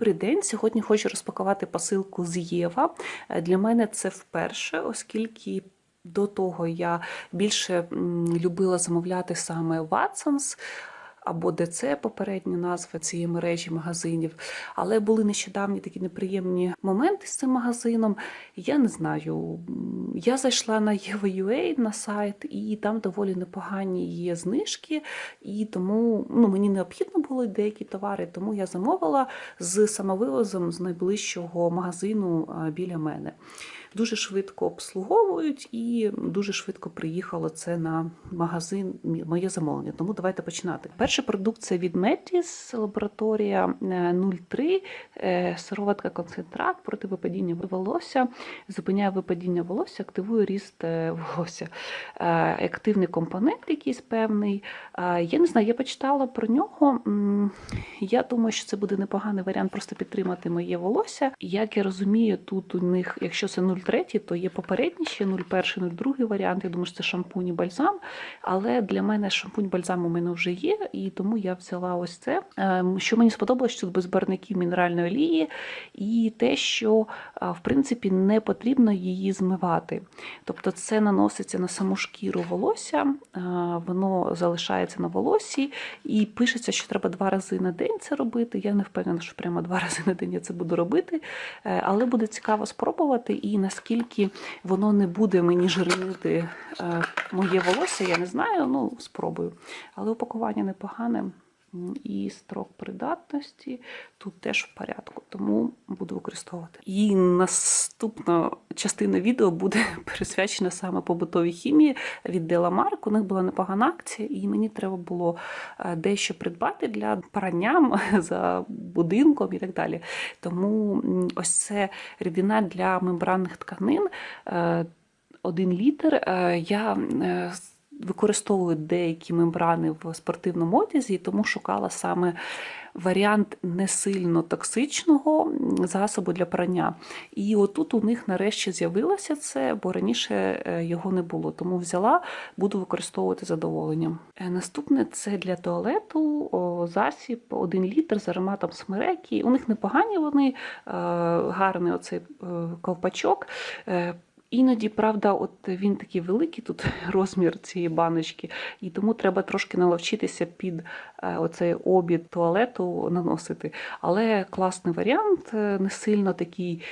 Добрий день. Сьогодні хочу розпакувати посилку з Єва. Для мене це вперше, оскільки до того я більше любила замовляти саме Watsons або ДЦ попередня назва цієї мережі магазинів. Але були нещодавні такі неприємні моменти з цим магазином. Я не знаю. Я зайшла на Єва.ua на сайт, і там доволі непогані є знижки, і тому ну, мені необхідно було деякі товари, тому я замовила з самовивозом з найближчого магазину біля мене. Дуже швидко обслуговують і дуже швидко приїхало це на магазин, моє замовлення. Тому давайте починати. Перша продукція від Metis, лабораторія е, 03, е, сироватка концентрат проти випадіння волосся, зупиняє випадіння волосся, активує ріст е, волосся. Е, Активний компонент якийсь певний. Е, Я не знаю, я почитала про нього. Я думаю, що це буде непоганий варіант просто підтримати моє волосся. Як я розумію, тут у них, якщо це 0,3, то є попередні ще 0,1, 0,2 варіант. Я думаю, що це шампунь і бальзам. Але для мене шампунь бальзам у мене вже є, і тому я взяла ось це. Ем, Що мені сподобалось, що тут без барників мінеральної олії, і те, що в принципі не потрібно її змивати. Тобто це наноситься на саму шкіру волосся, воно залишається на волосі, і пишеться, що треба два рази на день це робити. Я не впевнена, що прямо два рази на день я це буду робити. Е, Але буде цікаво спробувати, і наскільки воно не буде мені жирнити е, моє волосся, я не знаю. Ну, спробую. Але упакування непогане. І строк придатності тут теж в порядку, тому буду використовувати. І наступна частина відео буде присвячена саме побутовій хімії від Деламарк. У них була непогана акція, і мені треба було е, дещо придбати для прання за будинком і так далі. Тому ось це рідина для мембранних тканин. е, Один літр. Е, Я е, використовую деякі мембрани в спортивному одязі, тому шукала саме варіант не сильно токсичного засобу для прання. І отут у них нарешті з'явилося це, бо раніше е, його не було. Тому взяла, буду використовувати задоволенням. Е, Наступне це для туалету засіб 1 літр з ароматом смереки. У них непогані вони, е, гарний оцей ковпачок. Іноді, правда, от він такий великий тут розмір цієї баночки, і тому треба трошки наловчитися під е, оцей обід туалету наносити. Але класний варіант, е, не сильно такий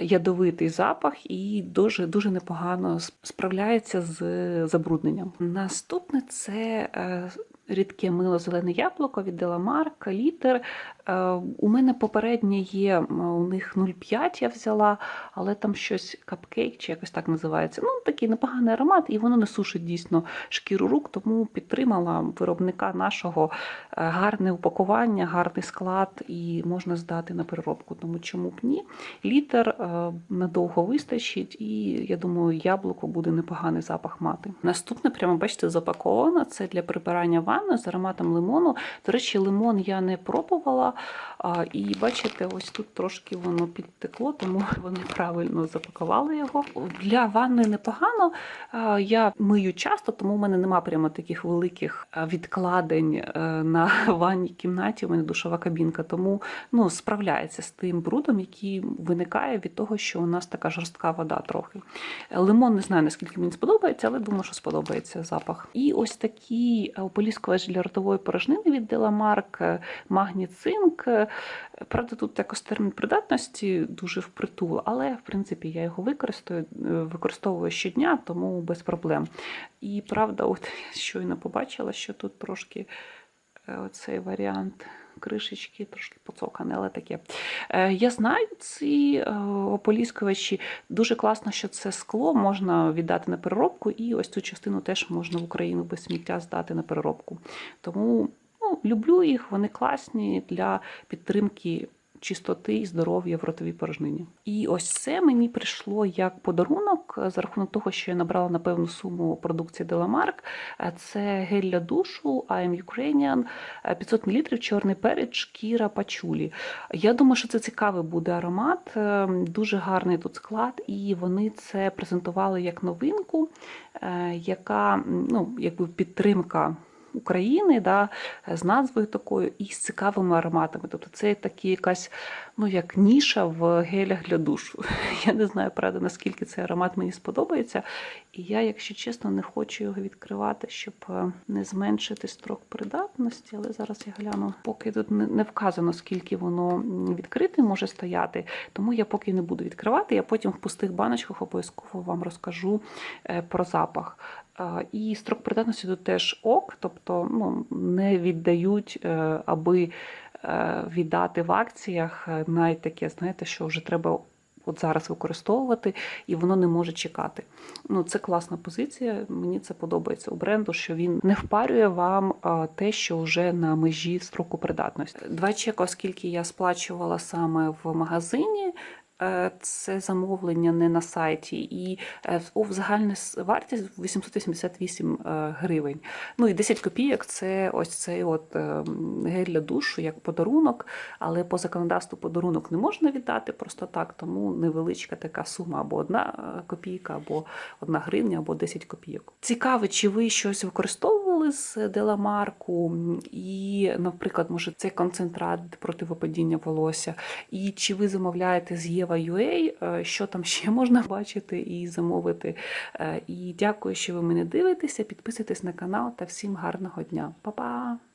ядовитий запах і дуже дуже непогано справляється з забрудненням. Наступне це е, рідке мило зелене яблуко від Деламарк, літр. Е, У мене попереднє є, у них 0,5 я взяла, але там щось капкейк чи якось так називається. Ну, такий непоганий аромат, і воно не сушить дійсно шкіру рук, тому підтримала виробника нашого Е, гарне упакування, гарний склад, і можна здати на переробку. Тому чому б ні? Літр е, надовго вистачить, і я думаю, яблуко буде непоганий запах мати. Наступне, прямо бачите, запаковано. Це для прибирання ванни з ароматом лимону. До речі, лимон я не пробувала. І бачите, ось тут трошки воно підтекло, тому вони правильно запакували його. Для ванни непогано. Я мию часто, тому в мене нема прямо таких великих відкладень е, на ванній кімнаті. У мене душова кабінка, тому ну, справляється з тим брудом, який виникає від того, що у нас така жорстка вода трохи. Лимон не знаю, наскільки мені сподобається, але думаю, що сподобається запах. І ось такий ополіскувач для ротової порожнини від Деламарк, магні цинк. Правда, тут якось термін придатності дуже впритул, але в принципі я його використовую, використовую щодня, тому без проблем. І правда, от я щойно побачила, що тут трошки е, оцей варіант кришечки трошки поцокане, але таке. Е, Я знаю ці е, ополіскувачі. Дуже класно, що це скло можна віддати на переробку, і ось цю частину теж можна в Україну без сміття здати на переробку. Тому ну, люблю їх, вони класні для підтримки чистоти і здоров'я в ротовій порожнині. І ось це мені прийшло як подарунок за рахунок того, що я набрала на певну суму продукції Деламарк. Це гель для душу I am Ukrainian, е, 500 мл чорний перець, шкіра пачулі. Я думаю, що це цікавий буде аромат, е, дуже гарний тут склад, і вони це презентували як новинку, е, яка ну, якби підтримка України, да, з назвою такою і з цікавими ароматами. Тобто це такі якась, ну як ніша в гелях для душу. Я не знаю, правда, наскільки цей аромат мені сподобається. І я, якщо чесно, не хочу його відкривати, щоб е, не зменшити строк придатності. Але зараз я гляну, поки тут не вказано, скільки воно відкрите може стояти. Тому я поки не буду відкривати. Я потім в пустих баночках обов'язково вам розкажу е, про запах. І строк придатності тут теж ок, тобто ну, не віддають, е, аби е, віддати в акціях е, навіть таке, знаєте, що вже треба от зараз використовувати, і воно не може чекати. Ну, це класна позиція. Мені це подобається у бренду, що він не впарює вам те, що вже на межі строку придатності. Два чека, оскільки я сплачувала саме в магазині. Е, Це замовлення не на сайті, і е, загальна вартість 888 е, гривень. Ну і 10 копійок це ось цей от гель для душу як подарунок, але по законодавству подарунок не можна віддати просто так, тому невеличка така сума або одна копійка, або одна гривня, або 10 копійок. Цікаво, чи ви щось використовували з Деламарку, і, наприклад, може, це концентрат проти випадіння волосся, і чи ви замовляєте з Єва.ua, е, що там ще можна бачити і замовити. Е, І дякую, що ви мене дивитеся. Підписуйтесь на канал та всім гарного дня. Па-па!